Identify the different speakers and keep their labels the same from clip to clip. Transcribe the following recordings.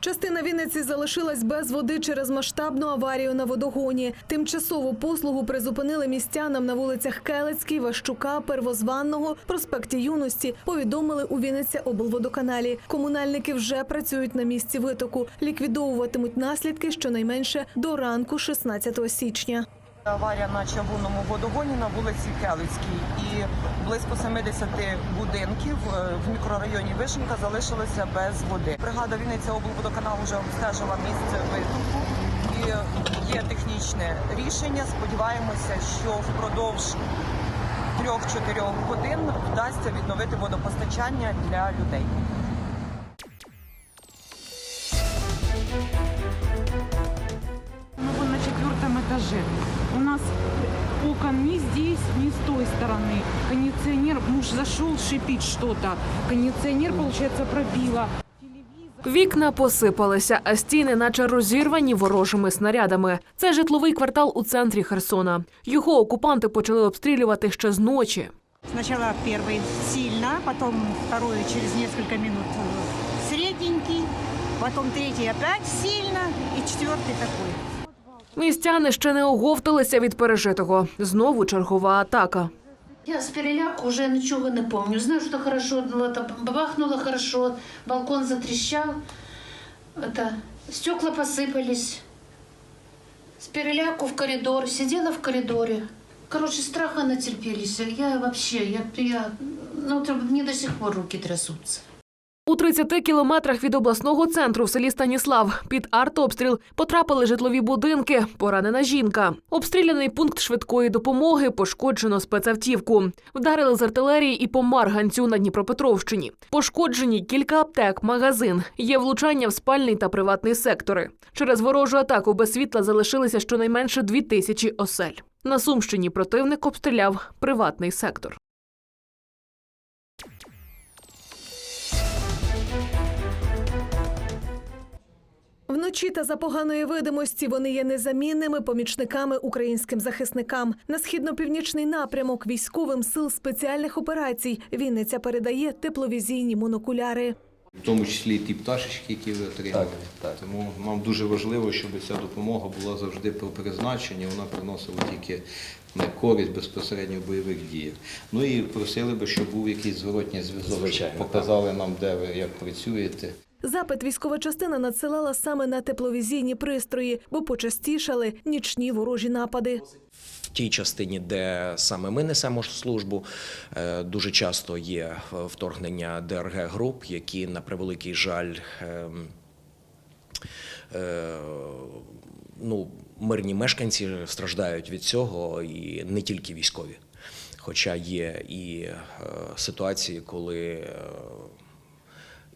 Speaker 1: Частина Вінниці залишилась без води через масштабну аварію на водогоні. Тимчасову послугу призупинили містянам на вулицях Келецькій, Ващука, Первозванного, проспекті Юності. Повідомили у Вінниця облводоканалі. Комунальники вже працюють на місці витоку. Ліквідовуватимуть наслідки щонайменше до ранку 16 січня.
Speaker 2: Аварія на чавунному водогоні на вулиці Келицькій і близько 70 будинків е, в мікрорайоні Вишенка залишилися без води. Бригада Вінниця облводоканалу вже обстежила місце витоку і є технічне рішення. Сподіваємося, що впродовж 3-4 годин вдасться відновити водопостачання для людей.
Speaker 3: этаже. У нас окон ни здесь, ни с той стороны. Кондиционер, муж зашел, шипит что-то. Кондиционер, получается, пробило.
Speaker 4: Вікна посипалися, а стіни, наче розірвані ворожими снарядами. Це житловий квартал у центрі Херсона. Його окупанти почали обстрілювати ще з ночі.
Speaker 5: Сначала первый сильно, потом второй через несколько минут э, средненький, потом третий опять сильно и четвертый такой.
Speaker 4: Містяни ще не оговталися від пережитого. Знову чергова атака.
Speaker 6: Я с переляку уже ничего не помню. Знаю, что хорошо, это бабахнуло хорошо, балкон затрещал, это, стекла посыпались. С переляку в коридор, сидела в коридоре. Короче, страха натерпелись. Я вообще, я, я, ну, это мне до сих пор руки трясутся.
Speaker 4: У 30 кілометрах від обласного центру в селі Станіслав під артобстріл потрапили житлові будинки, поранена жінка. Обстріляний пункт швидкої допомоги, пошкоджено спецавтівку. Вдарили з артилерії і по Марганцю на Дніпропетровщині. Пошкоджені кілька аптек, магазин. Є влучання в спальний та приватний сектори. Через ворожу атаку без світла залишилися щонайменше дві тисячі осель. На Сумщині противник обстріляв приватний сектор.
Speaker 1: Вночі та за поганої видимості вони є незамінними помічниками українським захисникам. На східно-північний напрямок військовим сил спеціальних операцій Вінниця передає тепловізійні монокуляри.
Speaker 7: В тому числі і ті пташечки, які ви отримали. Тому нам дуже важливо, щоб ця допомога була завжди по призначенні, вона приносила тільки не користь безпосередньо бойових діях. Ну і просили би, щоб був якийсь зворотній зв'язок, показали нам, де ви як працюєте.
Speaker 1: Запит військова частина надсилала саме на тепловізійні пристрої, бо почастішали нічні ворожі напади.
Speaker 8: в тій частині, де саме ми несемо службу, е, дуже часто є е, вторгнення ДРГ груп, які на превеликий жаль. ем, е, Ну, мирні мешканці страждають від цього, і не тільки військові. Хоча є і ситуації, коли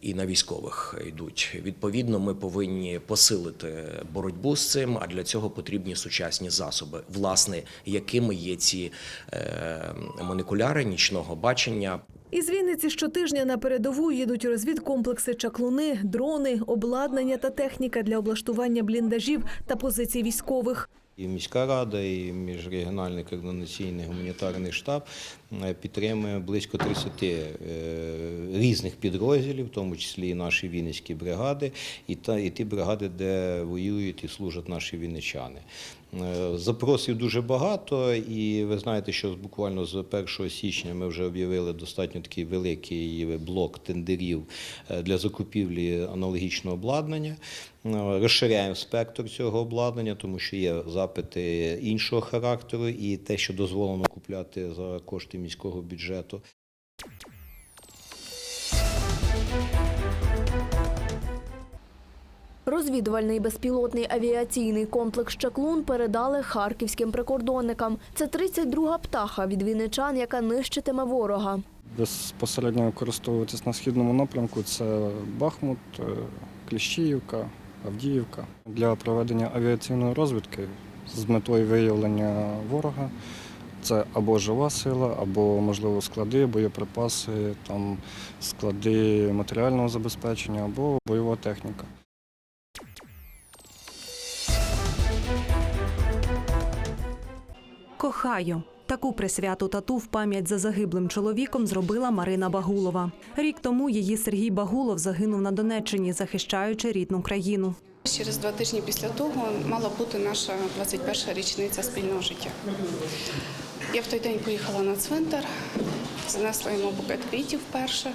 Speaker 8: і на військових йдуть. Відповідно, ми повинні посилити боротьбу з цим, а для цього потрібні сучасні засоби, власне, якими є ці е, молекуляри нічного бачення.
Speaker 1: Із Вінниці щотижня на передову їдуть розвідкомплекси, чаклуни, дрони, обладнання та техніка для облаштування бліндажів та позицій військових.
Speaker 7: І міська рада, і міжрегіональний координаційний гуманітарний штаб е, підтримує близько 30 е, різних підрозділів, в тому числі і наші вінницькі бригади, і та і ті бригади, де воюють і служать наші вінничани. Е, Запросів дуже багато, і ви знаєте, що буквально з 1 січня ми вже об'явили достатньо такий великий блок тендерів е, для закупівлі аналогічного обладнання. Е, Розширяємо спектр цього обладнання, тому що є запити іншого характеру, і те, що дозволено купляти за кошти міського бюджету.
Speaker 9: Розвідувальний безпілотний авіаційний комплекс «Чаклун» передали харківським прикордонникам. Це 32-га птаха від вінничан, яка нищитиме ворога.
Speaker 10: Безпосередньо використовуватись на східному напрямку це Бахмут, е, Кліщіївка, Авдіївка. Для проведення авіаційної розвідки з метою виявлення ворога це або жива сила, або, можливо, склади, боєприпаси, склади матеріального забезпечення або бойова техніка.
Speaker 3: Кохаю.
Speaker 11: Таку присвяту тату в пам'ять за загиблим чоловіком зробила Марина Багулова. Рік тому її Сергій Багулов загинув на Донеччині, захищаючи рідну країну.
Speaker 12: Через два тижні після того мала бути наша 21-ша річниця спільного життя. Я в той день поїхала на цвинтар, занесла йому букет квітів вперше,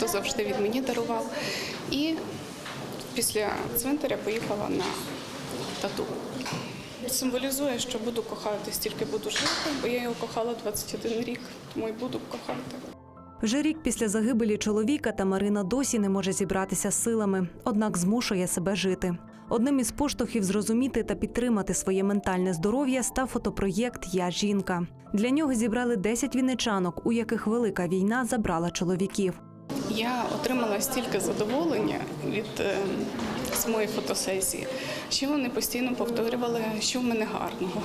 Speaker 12: то завжди він мені дарував. І після цвинтаря поїхала на тату. Символізує, що буду кохати, стільки буду жити, бо я його кохала 21 рік, тому й буду кохати.
Speaker 11: Вже рік після загибелі чоловіка Тамарина досі не може зібратися з силами, однак змушує себе жити. Одним із поштовхів зрозуміти та підтримати своє ментальне здоров'я став фотопроєкт Я жінка. Для нього зібрали 10 вінничанок, у яких велика війна забрала чоловіків.
Speaker 12: Я отримала стільки задоволення від е, самої фотосесії, що вони постійно повторювали, що в мене гарного.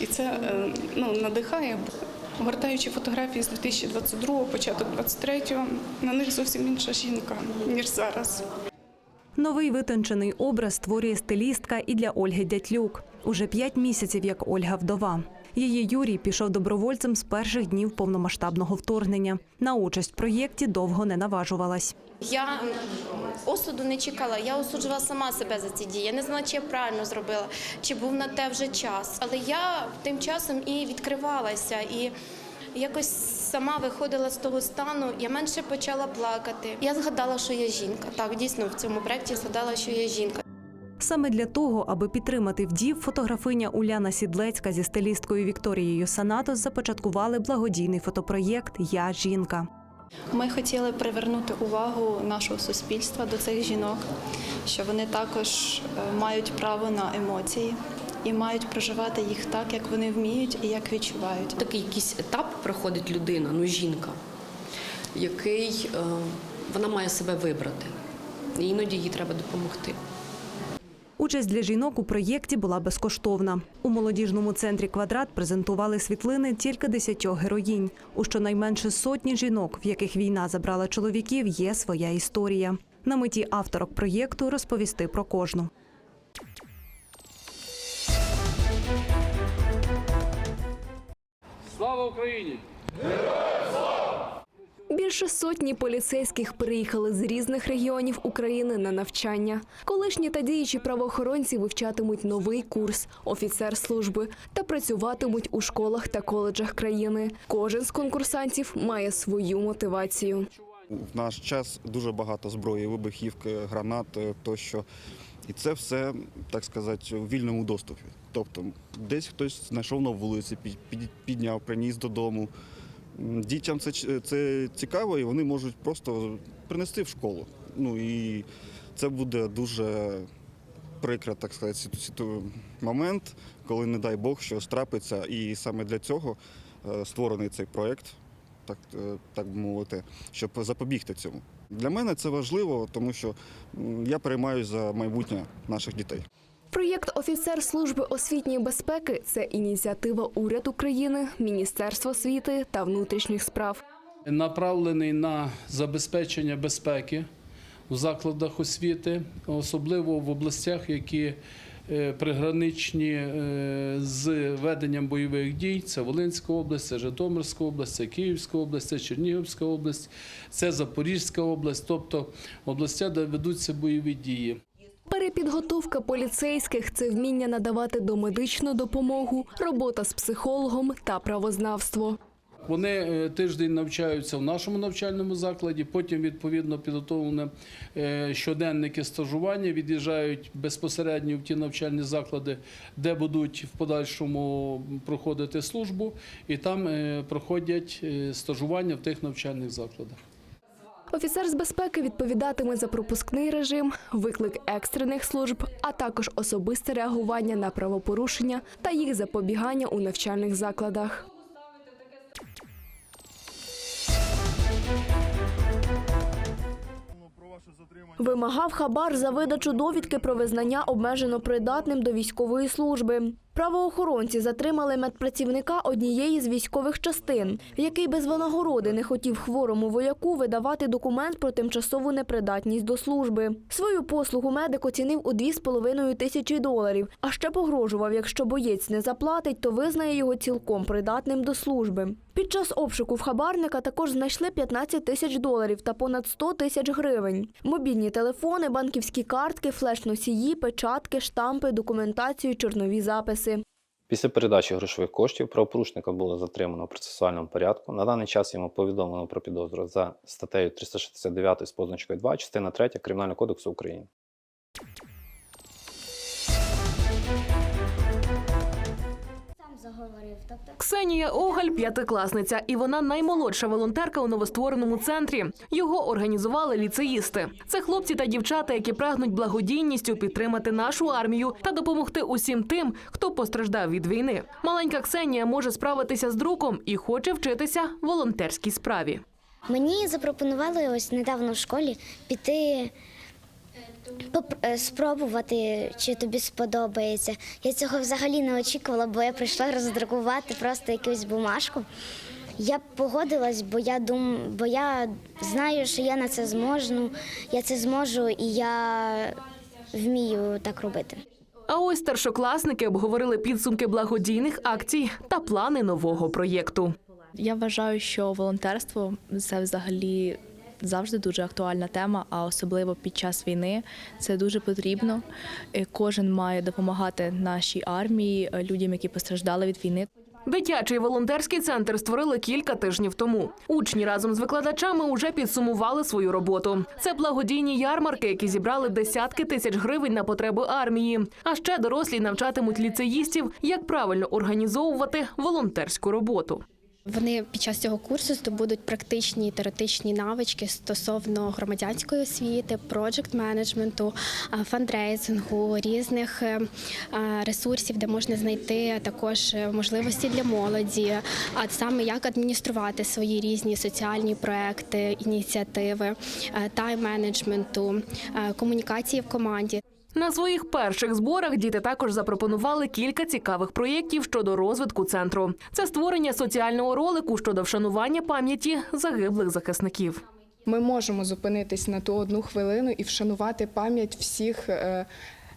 Speaker 12: І це е, ну, надихає. Гортаючи фотографії з 2022 початок 23-го, на них зовсім інша жінка, ніж зараз.
Speaker 11: Новий витончений образ створює стилістка і для Ольги Дятлюк. Уже п'ять місяців як Ольга вдова. Її Юрій пішов добровольцем з перших днів повномасштабного вторгнення. На участь в проєкті довго не наважувалась.
Speaker 13: Я осуду не чекала. Я осуджувала сама себе за ці дії. Я не знала, чи я правильно зробила, чи був на те вже час. Але я тим часом і відкривалася, і якось сама виходила з того стану. Я менше почала плакати. Я згадала, що я жінка. Так, дійсно в цьому проєкті згадала, що я жінка.
Speaker 11: Саме для того, аби підтримати вдів, фотографиня Уляна Сідлецька зі стилісткою Вікторією Санатос започаткували благодійний фотопроєкт Я жінка.
Speaker 14: Ми хотіли привернути увагу нашого суспільства до цих жінок, що вони також е, мають право на емоції і мають проживати їх так, як вони вміють і як відчувають.
Speaker 15: Такий якийсь етап проходить людина, ну жінка, який е, вона має себе вибрати. І іноді їй треба допомогти.
Speaker 11: Участь для жінок у проєкті була безкоштовна. У молодіжному центрі Квадрат презентували світлини тільки десятьох героїнь. У щонайменше сотні жінок, в яких війна забрала чоловіків, є своя історія. На меті авторок проєкту розповісти про кожну.
Speaker 16: Слава Україні!
Speaker 9: Більше сотні поліцейських приїхали з різних регіонів України на навчання. Колишні та діючі правоохоронці вивчатимуть новий курс офіцер служби та працюватимуть у школах та коледжах країни. Кожен з конкурсантів має свою мотивацію.
Speaker 10: В наш час дуже багато зброї, вибухівки, гранат е, тощо. І це все, так сказати, у вільному доступі. Тобто десь хтось знайшов на вулиці, під- під- підняв, приніс додому. Дітям це, це цікаво, і вони можуть просто принести в школу. Ну і це буде дуже прикро, так сказати, момент, коли, не дай Бог, щось трапиться. І саме для цього е, створений цей проєкт, так, е, так би мовити, щоб запобігти цьому. Для мене це важливо, тому що я переймаюся за майбутнє наших дітей.
Speaker 9: Проєкт офіцер служби освітньої безпеки це ініціатива уряду України, Міністерства освіти та внутрішніх справ.
Speaker 16: Направлений на забезпечення безпеки у закладах освіти, особливо в областях, які е, приграничні е, з веденням бойових дій. Це Волинська область, Житомирська область, Київська область, Чернігівська область, це Запорізька область, тобто областя, де ведуться бойові дії.
Speaker 9: Перепідготовка поліцейських це вміння надавати домедичну допомогу, робота з психологом та правознавство.
Speaker 16: Вони е, тиждень навчаються в нашому навчальному закладі, потім відповідно підготовлені е, щоденники стажування, від'їжджають безпосередньо в ті навчальні заклади, де будуть в подальшому проходити службу, і там е, проходять стажування в тих навчальних закладах.
Speaker 9: Офіцер з безпеки відповідатиме за пропускний режим, виклик екстрених служб, а також особисте реагування на правопорушення та їх запобігання у навчальних закладах. Вимагав хабар за видачу довідки про визнання обмежено придатним до військової служби. Правоохоронці затримали медпрацівника однієї з військових частин, який без винагороди не хотів хворому вояку видавати документ про тимчасову непридатність до служби. Свою послугу медик оцінив у 2,5 тисячі доларів, а ще погрожував, якщо боєць не заплатить, то визнає його цілком придатним до служби. Під час обшуку в хабарника також знайшли 15 тисяч доларів та понад 100 тисяч гривень. Мобільні телефони, банківські картки, флеш-носії, печатки, штампи, документацію, чорнові записи.
Speaker 17: Після передачі грошових коштів правопорушника було затримано в процесуальному порядку. На даний час йому повідомлено про підозру за статтею 369 з позначкою 2, частина 3 Кримінального кодексу України.
Speaker 4: Ксенія Огаль п'ятикласниця, і вона наймолодша волонтерка у новоствореному центрі. Його організували ліцеїсти. Це хлопці та дівчата, які прагнуть благодійністю підтримати нашу армію та допомогти усім тим, хто постраждав від війни. Маленька Ксенія може справитися з друком і хоче вчитися волонтерській справі.
Speaker 18: Мені запропонували ось недавно в школі піти спробувати, чи тобі сподобається. Я цього взагалі не очікувала, бо я прийшла роздрукувати просто якусь бумажку. Я погодилась, бо я дум, бо я знаю, що я на це зможу, я це зможу і я вмію так робити.
Speaker 4: А ось старшокласники обговорили підсумки благодійних акцій та плани нового проєкту.
Speaker 19: Я вважаю, що волонтерство це взагалі завжди дуже актуальна тема, а особливо під час війни це дуже потрібно. Е, Кожен має допомагати нашій армії, е, людям, які постраждали від війни.
Speaker 4: Дитячий волонтерський центр створили кілька тижнів тому. Учні разом з викладачами уже підсумували свою роботу. Це благодійні ярмарки, які зібрали десятки тисяч гривень на потреби армії. А ще дорослі навчатимуть ліцеїстів, як правильно організовувати волонтерську роботу.
Speaker 20: Вони під час цього курсу здобудуть практичні і теоретичні навички стосовно громадянської освіти, проджект менеджменту, фандрейзингу, різних е, ресурсів, де можна знайти також е, можливості для молоді, а саме як адмініструвати свої різні соціальні проекти, ініціативи, е, тайм-менеджменту, е, комунікації в команді.
Speaker 4: На своїх перших зборах діти також запропонували кілька цікавих проєктів щодо розвитку центру. Це створення соціального ролику щодо вшанування пам'яті загиблих захисників.
Speaker 21: Ми можемо зупинитись на ту одну хвилину і вшанувати пам'ять всіх е,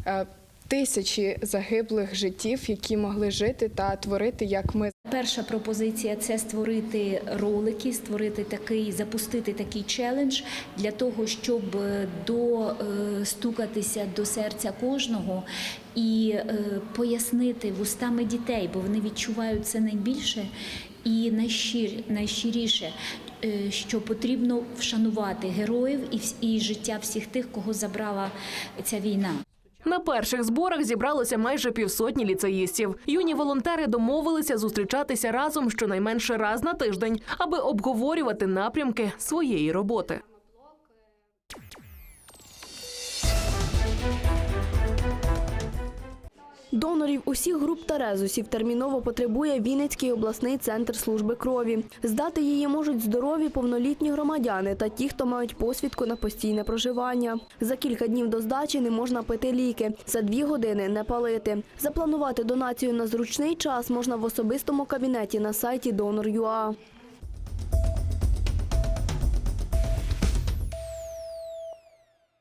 Speaker 21: е, тисячі загиблих життів, які могли жити та творити, як ми.
Speaker 22: Перша пропозиція це створити ролики, створити такий, запустити такий челендж для того, щоб достукатися до серця кожного і е, пояснити вустами дітей, бо вони відчувають це найбільше і найщир, найщиріше, е, що потрібно вшанувати героїв і життя всіх тих, кого забрала ця війна.
Speaker 4: На перших зборах зібралося майже півсотні ліцеїстів. Юні волонтери домовилися зустрічатися разом щонайменше раз на тиждень, аби обговорювати напрямки своєї роботи.
Speaker 9: Донорів усіх груп та резусів терміново потребує Вінницький обласний центр служби крові. Здати її можуть здорові повнолітні громадяни та ті, хто мають посвідку на постійне проживання. За кілька днів до здачі не можна пити ліки, за дві години не палити. Запланувати донацію на зручний час можна в особистому кабінеті на сайті Donor.ua.